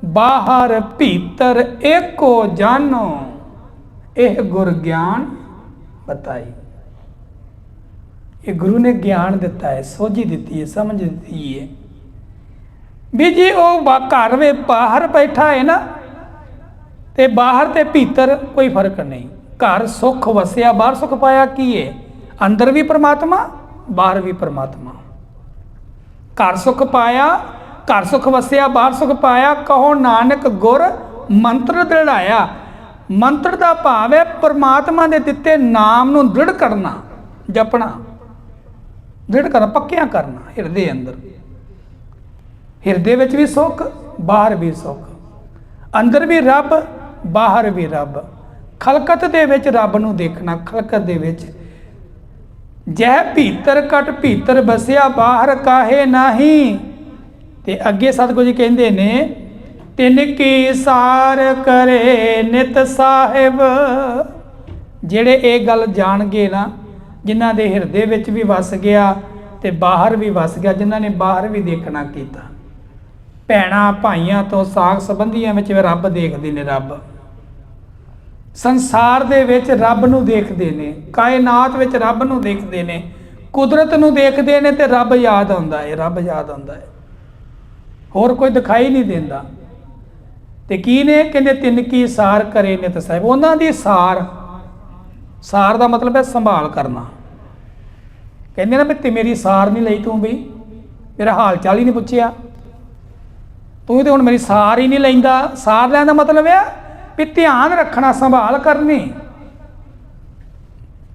[SPEAKER 1] ਬਾਹਰ ਭੀਤਰ ਏਕੋ ਜਾਨੋ, ਇਹ ਗੁਰ ਗਿਆਨ ਬਤਾਈ। ਇਹ ਗੁਰੂ ਨੇ ਗਿਆਨ ਦਿੱਤਾ ਹੈ, ਸੋਝੀ ਦਿੱਤੀ ਹੈ, ਸਮਝ ਦਿੱਤੀ ਹੈ। ਵੀ ਜੀ ਉਹ ਘਰ ਵੇ ਬਾਹਰ ਬੈਠਾ ਹੈ ਨਾ, ਤੇ ਬਾਹਰ ਤੇ ਭੀਤਰ ਕੋਈ ਫ਼ਰਕ ਨਹੀਂ। ਘਰ ਸੁਖ ਵਸਿਆ, ਬਾਹਰ ਸੁਖ ਪਾਇਆ ਕੀ ਹੈ? ਅੰਦਰ ਵੀ ਪ੍ਰਮਾਤਮਾ, ਬਾਹਰ ਵੀ ਪ੍ਰਮਾਤਮਾ। ਘਰ ਸੁਖ ਪਾਇਆ, ਘਰ ਸੁਖ ਵਸਿਆ, ਬਾਹਰ ਸੁਖ ਪਾਇਆ, ਕਹੋ ਨਾਨਕ ਗੁਰ ਮੰਤਰ ਦ੍ਰਿੜਾਇਆ। ਮੰਤਰ ਦਾ ਭਾਵ ਹੈ, ਪ੍ਰਮਾਤਮਾ ਦੇ ਦਿੱਤੇ ਨਾਮ ਨੂੰ ਦ੍ਰਿੜ ਕਰਨਾ, ਜਪਣਾ। ਦ੍ਰਿੜ ਕਰਨਾ ਪੱਕਿਆਂ ਕਰਨਾ, ਹਿਰਦੇ ਅੰਦਰ। ਹਿਰਦੇ ਵਿੱਚ ਵੀ ਸੁੱਖ, ਬਾਹਰ ਵੀ ਸੁੱਖ। ਅੰਦਰ ਵੀ ਰੱਬ, ਬਾਹਰ ਵੀ ਰੱਬ। ਖਲਕਤ ਦੇ ਵਿੱਚ ਰੱਬ ਨੂੰ ਦੇਖਣਾ, ਖਲਕਤ ਦੇ ਵਿੱਚ। ਜਹ ਭੀਤਰ ਕਟ ਭੀਤਰ ਬਸਿਆ, ਬਾਹਰ ਕਾਹੇ ਨਹੀਂ। ਤੇ ਅੱਗੇ ਸਤਿਗੁਰੂ ਜੀ ਕਹਿੰਦੇ ਨੇ, ਤਿਨ ਕੀ ਸਾਰ ਕਰੇ ਨਿਤ ਸਾਹਿਬ। ਜਿਹੜੇ ਇਹ ਗੱਲ ਜਾਣਗੇ ਨਾ ਜਿਨ੍ਹਾਂ ਦੇ ਹਿਰਦੇ ਵਿੱਚ ਵੀ ਵਸ ਗਿਆ ਤੇ ਬਾਹਰ ਵੀ ਵਸ ਗਿਆ, ਜਿਨ੍ਹਾਂ ਨੇ ਬਾਹਰ ਵੀ ਦੇਖਣਾ ਕੀਤਾ। ਭੈਣਾ ਭਾਈਆਂ ਤੋਂ ਸਾਖ ਸੰਬੰਧੀਆਂ ਵਿੱਚ ਰੱਬ ਦੇਖਦੇ ਨੇ ਰੱਬ। ਸੰਸਾਰ ਦੇ ਵਿੱਚ ਰੱਬ ਨੂੰ ਦੇਖਦੇ ਨੇ, ਕਾਇਨਾਤ ਵਿੱਚ ਰੱਬ ਨੂੰ ਦੇਖਦੇ ਨੇ, ਕੁਦਰਤ ਨੂੰ ਦੇਖਦੇ ਨੇ ਤੇ ਰੱਬ ਯਾਦ ਆਉਂਦਾ ਹੈ ਰੱਬ ਯਾਦ ਆਉਂਦਾ ਹੈ ਹੋਰ ਕੋਈ ਦਿਖਾਈ ਨਹੀਂ ਦਿੰਦਾ। ਤੇ ਕੀ ਨੇ? ਕਹਿੰਦੇ ਤਿੰਨ ਕੀ ਸਾਰ ਕਰੇ ਤਾਂ ਸਾਹਿਬ, ਉਹਨਾਂ ਦੀ ਸਾਰ ਸਾਰ ਦਾ ਮਤਲਬ ਹੈ ਸੰਭਾਲ ਕਰਨਾ। ਕਹਿੰਦੇ ਨਾ ਵੀ ਤੇ ਮੇਰੀ ਸਾਰ ਨਹੀਂ ਲਈ ਤੂੰ ਵੀ। ਮੇਰਾ ਹਾਲ ਚਾਲ ਹੀ ਨਹੀਂ ਪੁੱਛਿਆ। ਤੂੰ ਤੇ ਹੁਣ ਮੇਰੀ ਸਾਰ ਹੀ ਨਹੀਂ ਲੈਂਦਾ। ਸਾਰ ਲੈਣ ਦਾ ਮਤਲਬ ਹੈ ਵੀ ਧਿਆਨ ਰੱਖਣਾ, ਸੰਭਾਲ ਕਰਨੀ।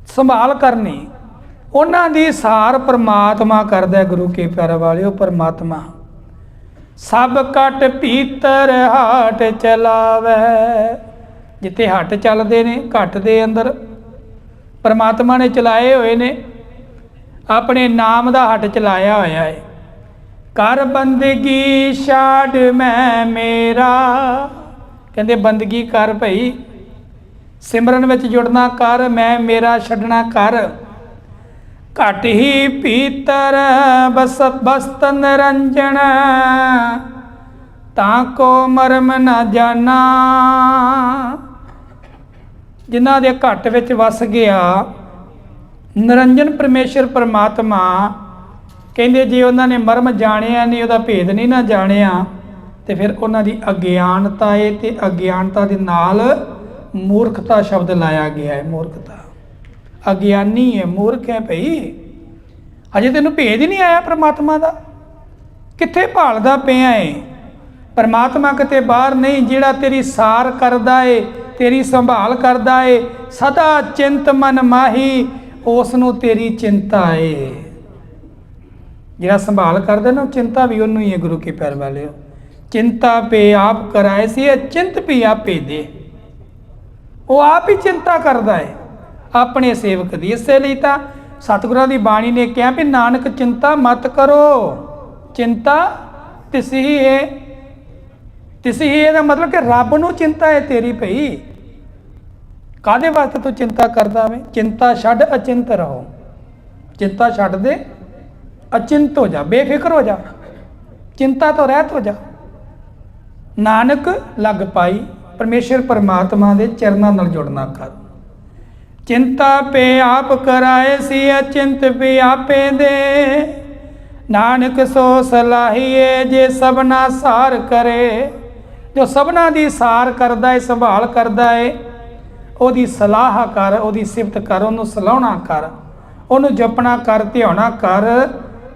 [SPEAKER 1] ਸੰਭਾਲ ਕਰਨੀ। ਉਹਨਾਂ ਦੀ ਸਾਰ ਪ੍ਰਮਾਤਮਾ ਕਰਦਾ ਗੁਰੂ ਕੇ ਪਿਆਰੇ ਵਾਲਿਓ, ਪ੍ਰਮਾਤਮਾ। ਸਭ ਕਟ ਭੀਤਰ ਹਾਟ ਚਲਾਵੇ। ਜਿੱਥੇ ਹੱਟ ਚੱਲਦੇ ਨੇ ਘੱਟ ਦੇ ਅੰਦਰ। ਪਰਮਾਤਮਾ ਨੇ ਚਲਾਏ ਹੋਏ ਨੇ। ਆਪਣੇ ਨਾਮ ਦਾ ਹੱਟ ਚਲਾਇਆ ਹੋਇਆ ਹੈ ਕਰ ਬੰਦਗੀ ਛਾੜ ਮੈਂ ਮੇਰਾ। ਕਹਿੰਦੇ ਬੰਦਗੀ ਕਰ ਭਈ। ਸਿਮਰਨ ਵਿੱਚ ਜੁੜਨਾ ਕਰ, ਮੈਂ ਮੇਰਾ ਛੱਡਣਾ ਕਰ। ਘਟ ਹੀ ਪੀਤਰ, ਬਸ, ਬਸਤ ਨਿਰੰਜਨ। ਤਾਂ ਕੋ ਮਰਮ ਨਾ ਜਾਣਾ। ਜਿਨ੍ਹਾਂ ਦੇ ਘਟ ਵਿੱਚ ਵਸ ਗਿਆ, ਨਿਰੰਜਨ ਪਰਮੇਸ਼ਰ ਪਰਮਾਤਮਾ ਕਹਿੰਦੇ ਜੇ ਉਹਨਾਂ ਨੇ ਮਰਮ ਜਾਣਿਆ ਨਹੀਂ, ਉਹਦਾ ਭੇਦ ਨਹੀਂ ਨਾ ਜਾਣਿਆ, ਤੇ ਫਿਰ ਉਹਨਾਂ ਦੀ ਅਗਿਆਨਤਾ ਏ ਤੇ ਅਗਿਆਨਤਾ ਦੇ ਨਾਲ ਮੂਰਖਤਾ ਸ਼ਬਦ ਲਾਇਆ ਗਿਆ ਹੈ, ਮੂਰਖਤਾ। ਅਗਿਆਨੀ ਹੈ, ਮੂਰਖ ਹੈ ਭਈ। ਅਜੇ ਤੈਨੂੰ ਭੇਦ ਹੀ ਨਹੀਂ ਆਇਆ ਪ੍ਰਮਾਤਮਾ ਦਾ। ਕਿੱਥੇ ਭਾਲਦਾ ਪਿਆ ਏ? ਪਰਮਾਤਮਾ ਕਿਤੇ ਬਾਹਰ ਨਹੀਂ, ਜਿਹੜਾ ਤੇਰੀ ਸਾਰ ਕਰਦਾ ਏ ਤੇਰੀ ਸੰਭਾਲ ਕਰਦਾ ਏ, ਸਦਾ ਚਿੰਤ ਮਨ ਮਾਹੀ ਉਸ ਨੂੰ ਤੇਰੀ ਚਿੰਤਾ ਏ। ਜਿਹੜਾ ਸੰਭਾਲ ਕਰਦਾ ਨਾ ਚਿੰਤਾ ਵੀ ਉਹਨੂੰ ਹੀ ਹੈ ਗੁਰੂ ਕੇ ਪੈਰ ਵਾਲਿਓ। ਚਿੰਤਾ ਪੇ ਆਪ ਕਰਾਏ ਸੀ, ਇਹ ਚਿੰਤ ਵੀ ਆਪੇ ਦੇ। ਉਹ ਆਪ ਹੀ ਚਿੰਤਾ ਕਰਦਾ ਏ। ਆਪਣੇ ਸੇਵਕ ਦੀ ਇਸੇ ਲਈ ਤਾਂ ਸਤਿਗੁਰਾਂ ਦੀ ਬਾਣੀ ਨੇ ਕਿਹਾ ਵੀ, ਨਾਨਕ ਚਿੰਤਾ ਮਤ ਕਰੋ। ਚਿੰਤਾ ਤਿਸਹੀ ਹੈ ਤਿਸਹੀ ਇਹਦਾ ਮਤਲਬ ਕਿ ਰੱਬ ਨੂੰ ਚਿੰਤਾ ਹੈ ਤੇਰੀ ਭਈ। ਕਾਦੇ ਵਾਸਤੇ ਤੂੰ ਚਿੰਤਾ ਕਰਦਾ ਵੇਂ? ਚਿੰਤਾ ਛੱਡ, ਅਚਿੰਤ ਰਹੋ। ਚਿੰਤਾ ਛੱਡ ਦੇ, ਅਚਿੰਤ ਹੋ ਜਾ, ਬੇਫਿਕਰ ਹੋ ਜਾ। ਚਿੰਤਾ ਤੋਂ ਰਹਿਤ ਹੋ ਜਾ। ਨਾਨਕ ਲੱਗ ਪਾਈ, ਪਰਮੇਸ਼ਰ ਪਰਮਾਤਮਾ ਦੇ ਚਰਨਾਂ ਨਾਲ ਜੁੜਨਾ ਕਰ। ਚਿੰਤਾ ਪੇ ਆਪ ਕਰਾਏ ਸੀ, ਅਚਿੰਤ ਵੀ ਆਪੇ ਦੇ। ਨਾਨਕ ਸੋ ਸਲਾਹੀਏ, ਜੇ ਸਭਨਾ ਸਾਰ ਕਰੇ। ਜੋ ਸਭਨਾ ਦੀ ਸਾਰ ਕਰਦਾ ਏ, ਸੰਭਾਲ ਕਰਦਾ ਏ ਉਹਦੀ ਸਲਾਹ ਕਰ, ਉਹਦੀ ਸਿਫਤ ਕਰ, ਉਹਨੂੰ ਸਲਾਹਣਾ ਕਰ, ਉਹਨੂੰ ਜਪਣਾ ਕਰ, ਧਿਆਉਣਾ ਕਰ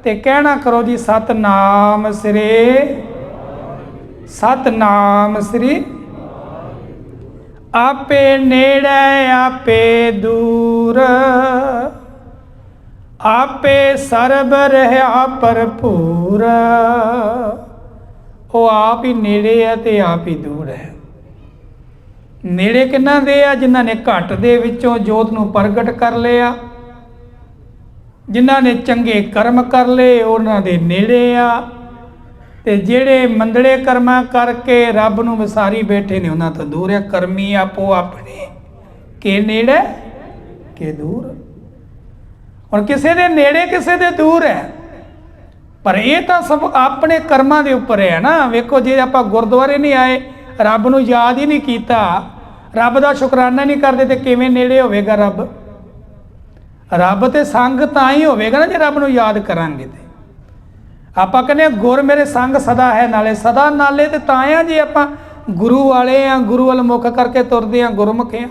[SPEAKER 1] ਤੇ ਕਹਿਣਾ ਕਰੋ ਜੀ, ਸਤਨਾਮ ਸ੍ਰੀ ਸਤਨਾਮ ਸ੍ਰੀ ਆਪੇ ਨੇੜੇ, ਆਪੇ ਦੂਰ, ਆਪੇ ਸਰਬ ਰਹਾ ਭਰਪੂਰ। ਉਹ ਆਪ ਹੀ ਨੇੜੇ ਹੈ ਤੇ ਆਪ ਹੀ ਦੂਰ ਹੈ। ਨੇੜੇ ਕਿੰਨਾਂ ਦੇ ਆ? ਜਿਨ੍ਹਾਂ ਨੇ ਘਟ ਦੇ ਵਿੱਚੋਂ ਜੋਤ ਨੂੰ ਪ੍ਰਗਟ ਕਰ ਲਿਆ। ਜਿਨ੍ਹਾਂ ਨੇ ਚੰਗੇ ਕਰਮ ਕਰ ਲਏ, ਉਹਨਾਂ ਦੇ ਨੇੜੇ ਆ। ਤੇ ਜਿਹੜੇ ਮੰਦੜੇ ਕਰਮਾਂ ਕਰਕੇ ਰੱਬ ਨੂੰ ਵਿਸਾਰੀ ਬੈਠੇ ਨੇ, ਉਹਨਾਂ ਤੋਂ ਦੂਰ ਆ। ਕਰਮੀ ਆਪੋ ਆਪਣੇ ਕੇ ਨੇੜੇ ਕੇ ਦੂਰ? ਹੁਣ ਕਿਸੇ ਦੇ ਨੇੜੇ, ਕਿਸੇ ਦੇ ਦੂਰ ਹੈ। ਪਰ ਇਹ ਤਾਂ ਸਭ ਆਪਣੇ ਕਰਮਾਂ ਦੇ ਉੱਪਰ ਹੈ ਨਾ। ਵੇਖੋ, ਜੇ ਆਪਾਂ ਗੁਰਦੁਆਰੇ ਨਹੀਂ ਆਏ ਰੱਬ ਨੂੰ ਯਾਦ ਹੀ ਨਹੀਂ ਕੀਤਾ। ਰੱਬ ਦਾ ਸ਼ੁਕਰਾਨਾ ਨਹੀਂ ਕਰਦੇ ਤੇ ਕਿਵੇਂ ਨੇੜੇ ਹੋਵੇਗਾ ਰੱਬ? ਰੱਬ ਤੇ ਸੰਗ ਤਾਂ ਹੀ ਹੋਵੇਗਾ ਨਾ ਜੇ ਰੱਬ ਨੂੰ ਯਾਦ ਕਰਾਂਗੇ ਤੇ। ਆਪਾਂ ਕਹਿੰਦੇ ਗੁਰ ਮੇਰੇ ਸੰਗ ਸਦਾ ਹੈ ਨਾਲੇ, ਸਦਾ ਨਾਲੇ ਤੇ ਤਾਂ ਆ ਜੇ ਆਪਾਂ ਗੁਰੂ ਵਾਲੇ ਆ, ਗੁਰੂ ਵੱਲ ਮੁੱਖ ਕਰਕੇ ਤੁਰਦੇ ਆ, ਗੁਰਮੁਖ ਆ।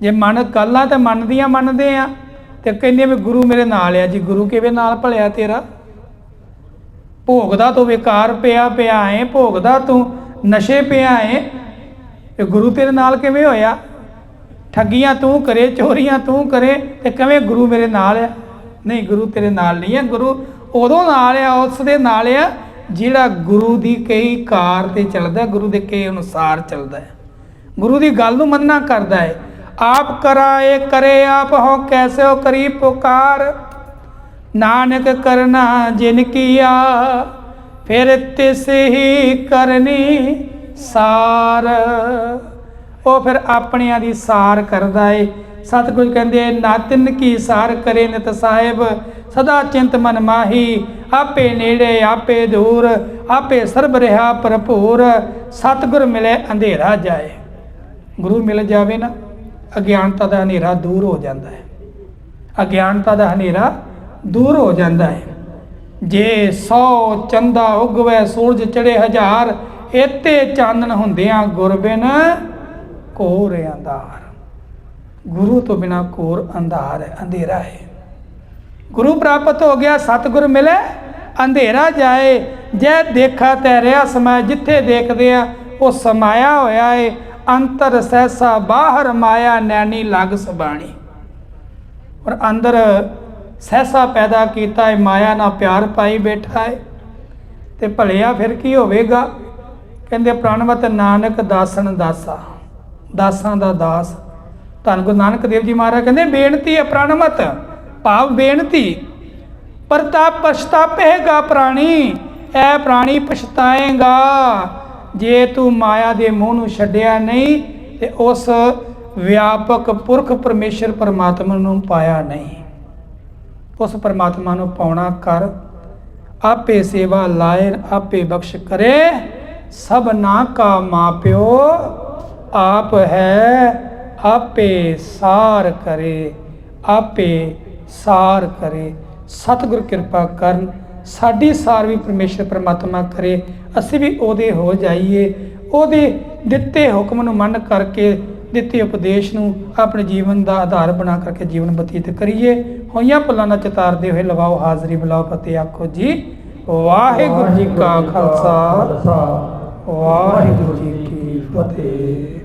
[SPEAKER 1] ਜੇ ਮਨ ਕੱਲਾ ਤੇ ਮੰਨਦੀਆਂ ਮੰਨਦੇ ਆ, ਤੇ ਕਹਿੰਦੇ ਵੀ ਗੁਰੂ ਮੇਰੇ ਨਾਲ ਆ ਜੀ, ਗੁਰੂ ਕਿਵੇਂ ਨਾਲ ਭਲਿਆ ਤੇਰਾ? ਭੋਗਦਾ ਤੂੰ ਵਿਕਾਰ ਪਿਆ ਪਿਆ ਏ ਭੋਗਦਾ ਤੂੰ ਨਸ਼ੇ ਪਿਆ ਏ। ਇਹ ਗੁਰੂ ਤੇਰੇ ਨਾਲ ਕਿਵੇਂ ਹੋਇਆ? ਠੱਗੀਆਂ ਤੂੰ ਕਰੇ, ਚੋਰੀਆਂ ਤੂੰ ਕਰੇ ਤੇ ਕਿਵੇਂ ਗੁਰੂ ਮੇਰੇ ਨਾਲ ਆ? ਨਹੀਂ, ਗੁਰੂ ਤੇਰੇ ਨਾਲ ਨਹੀਂ ਆ। ਗੁਰੂ ਉਦੋਂ ਨਾਲ ਆ, ਉਸ ਦੇ ਨਾਲ ਆ, ਜਿਹੜਾ ਗੁਰੂ ਦੀ ਕਈ ਕਾਰ ਤੇ ਚੱਲਦਾ, ਗੁਰੂ ਦੇ ਕਈ ਅਨੁਸਾਰ ਚੱਲਦਾ ਹੈ ਗੁਰੂ ਦੀ ਗੱਲ ਨੂੰ ਮੰਨਣਾ ਕਰਦਾ ਹੈ ਆਪ ਕਰਾਏ, ਕਰੇ ਆਪ ਹੋ, ਕੈਸੇ ਹੋ ਕਰੀ ਪੁਕਾਰ। ਨਾਨਕ ਕਰਨਾ ਜਿਨ ਕੀਆ ਫਿਰ ਤਿਸ ਹੀ ਕਰਨੀ ਸਾਰ। ਉਹ ਫਿਰ ਆਪਣਿਆਂ ਦੀ ਸਾਰ ਕਰਦਾ ਏ। ਸਤਿਗੁਰ ਕਹਿੰਦੇ ਨਾ ਨਾਤਨ ਕੀ ਸਾਰ ਕਰੇ ਨਿਤ ਸਾਹਿਬ? ਸਦਾ ਚਿੰਤ ਮਨ ਮਾਹੀ। ਆਪੇ ਨੇੜੇ, ਆਪੇ ਦੂਰ। ਆਪੇ ਸਰਬ ਰਿਹਾ ਭਰਪੂਰ। ਸਤਿਗੁਰ ਮਿਲੇ ਅੰਧੇਰਾ ਜਾਏ। ਗੁਰੂ ਮਿਲ ਜਾਵੇ ਨਾ, ਅਗਿਆਨਤਾ ਦਾ ਹਨੇਰਾ ਦੂਰ ਹੋ ਜਾਂਦਾ ਹੈ। ਅਗਿਆਨਤਾ ਦਾ ਹਨੇਰਾ ਦੂਰ ਹੋ ਜਾਂਦਾ ਹੈ। ਜੇ 100 ਚੰਦਾ ਉਗਵੇ ਸੂਰਜ ਚੜੇ ਹਜ਼ਾਰ, ਇੱਥੇ ਚਾਨਣ ਹੁੰਦਿਆਂ ਗੁਰਬਿਨ ਕੋਰ ਅੰਧਾਰ। ਗੁਰੂ ਤੋਂ ਬਿਨਾ ਕੋਰ ਅੰਧਾਰ ਹੈ, ਅੰਧੇਰਾ ਹੈ। ਗੁਰੂ ਪ੍ਰਾਪਤ ਹੋ ਗਿਆ, ਸਤਿਗੁਰ ਮਿਲੇ, ਅੰਧੇਰਾ ਜਾਏ। ਜੈ ਦੇਖਾ ਤੈ ਰਿਆ ਸਮਾ ਜਿੱਥੇ ਦੇਖਦੇ ਆ, ਉਹ ਸਮਾਇਆ ਹੋਇਆ ਏ। ਅੰਤਰ ਸਹਿਸਾ, ਬਾਹਰ ਮਾਇਆ, ਨੈਣੀ ਲਗ ਸਬਾਣੀ। ਔਰ ਅੰਦਰ ਸਹਿਸਾ ਪੈਦਾ ਕੀਤਾ ਹੈ ਮਾਇਆ ਨਾਲ ਪਿਆਰ ਪਾਈ ਬੈਠਾ ਏ। ਤੇ ਭਲਿਆ ਫਿਰ ਕੀ ਹੋਵੇਗਾ? ਕਹਿੰਦੇ, ਪ੍ਰਣਵਤ ਨਾਨਕ ਦਾਸਨ ਦਾਸਾ, ਦਾਸਾਂ ਦਾ ਦਾਸ। ਧੰਨ ਗੁਰੂ ਨਾਨਕ ਦੇਵ ਜੀ ਮਹਾਰਾਜ ਕਹਿੰਦੇ, ਬੇਨਤੀ ਹੈ ਪ੍ਰਣਵਤ, ਭਾਵ ਬੇਨਤੀ ਪਰਤਾ ਪਛਤਾਪੇਗਾ ਪ੍ਰਾਣੀ, ਐ ਪ੍ਰਾਣੀ ਪਛਤਾਏਗਾ। ਜੇ ਤੂੰ ਮਾਇਆ ਦੇ ਮੋਹ ਨੂੰ ਛੱਡਿਆ ਨਹੀਂ, ਤੇ ਉਸ ਵਿਆਪਕ ਪੁਰਖ ਪਰਮੇਸ਼ਰ ਪਰਮਾਤਮਾ ਨੂੰ ਪਾਇਆ ਨਹੀਂ। ਉਸ ਪਰਮਾਤਮਾ ਨੂੰ ਪਾਉਣਾ ਕਰ। ਆਪੇ ਸੇਵਾ ਲਾਏ ਆਪੇ ਬਖਸ਼ ਕਰੇ। ਸਭ ਨਾ ਕਾ ਮਾਪਿਓ, ਆਪ ਹੈ, ਆਪੇ ਸਾਰ ਕਰੇ। ਆਪੇ ਸਾਰ ਕਰੇ। ਸਤਿਗੁਰ ਕਿਰਪਾ ਕਰਨ, ਸਾਡੀ ਸਾਰ ਵੀ ਪਰਮੇਸ਼ਰ ਪ੍ਰਮਾਤਮਾ ਕਰੇ। ਅਸੀਂ ਵੀ ਉਹਦੇ ਹੋ ਜਾਈਏ। ਉਹਦੇ ਦਿੱਤੇ ਹੁਕਮ ਨੂੰ ਮੰਨ ਕਰਕੇ ਦਿੱਤੇ ਉਪਦੇਸ਼ ਨੂੰ ਆਪਣੇ ਜੀਵਨ ਦਾ ਆਧਾਰ ਬਣਾ ਕਰਕੇ ਜੀਵਨ ਬਤੀਤ ਕਰੀਏ। ਹੋਈਆਂ ਭੁੱਲਾਂ ਨਾਲ ਚਤਾਰਦੇ ਹੋਏ ਲਵਾਓ ਹਾਜ਼ਰੀ ਬੁਲਾਓ ਫਤਿਹ, ਆਖੋ ਜੀ, ਵਾਹਿਗੁਰੂ ਜੀ ਕਾ ਖਾਲਸਾ। ਵਾਹਿਗੁਰੂ ਜੀ ਕੀ ਫਤਿਹ।